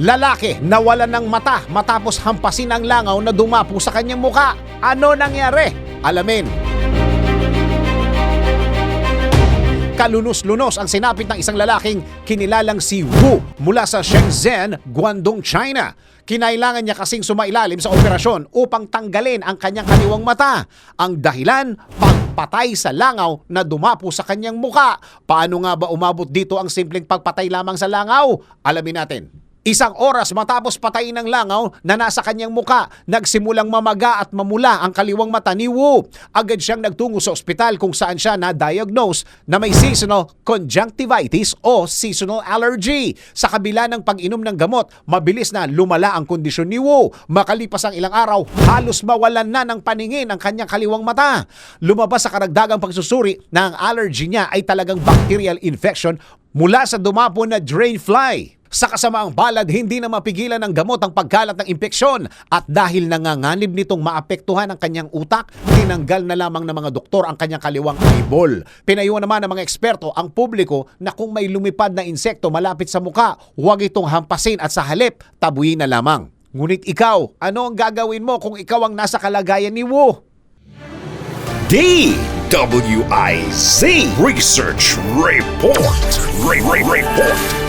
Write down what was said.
Lalaki nawala ng mata matapos hampasin ang langaw na dumapo sa kanyang muka. Ano nangyari? Alamin. Kalunos-lunos ang sinapit ng isang lalaking kinilalang si Wu mula sa Shenzhen, Guangdong, China. Kinailangan niya kasing sumailalim sa operasyon upang tanggalin ang kanyang kaliwang mata. Ang dahilan, pagpatay sa langaw na dumapo sa kanyang muka. Paano nga ba umabot dito ang simpleng pagpatay lamang sa langaw? Alamin natin. Isang oras matapos patayin ng langaw na nasa kanyang muka, nagsimulang mamaga at mamula ang kaliwang mata ni Wu. Agad siyang nagtungo sa ospital kung saan siya na-diagnose na may seasonal conjunctivitis o seasonal allergy. Sa kabila ng pag-inom ng gamot, mabilis na lumala ang kondisyon ni Wu. Makalipas ang ilang araw, halos mawalan na ng paningin ang kanyang kaliwang mata. Lumabas sa karagdagang pagsusuri na ang allergy niya ay talagang bacterial infection mula sa dumapo na drain fly. Sa kasamaang balad, hindi na mapigilan ng gamot ang pagkalat ng impeksyon at dahil nanganganib nitong maapektuhan ang kanyang utak, tinanggal na lamang ng mga doktor ang kanyang kaliwang eyeball. Pinayuhan naman ng mga eksperto ang publiko na kung may lumipad na insekto malapit sa muka, huwag itong hampasin at sa halip, tabuyin na lamang. Ngunit ikaw, ano ang gagawin mo kung ikaw ang nasa kalagayan ni Wu? DWIZ Research Report. Re- Re- Report.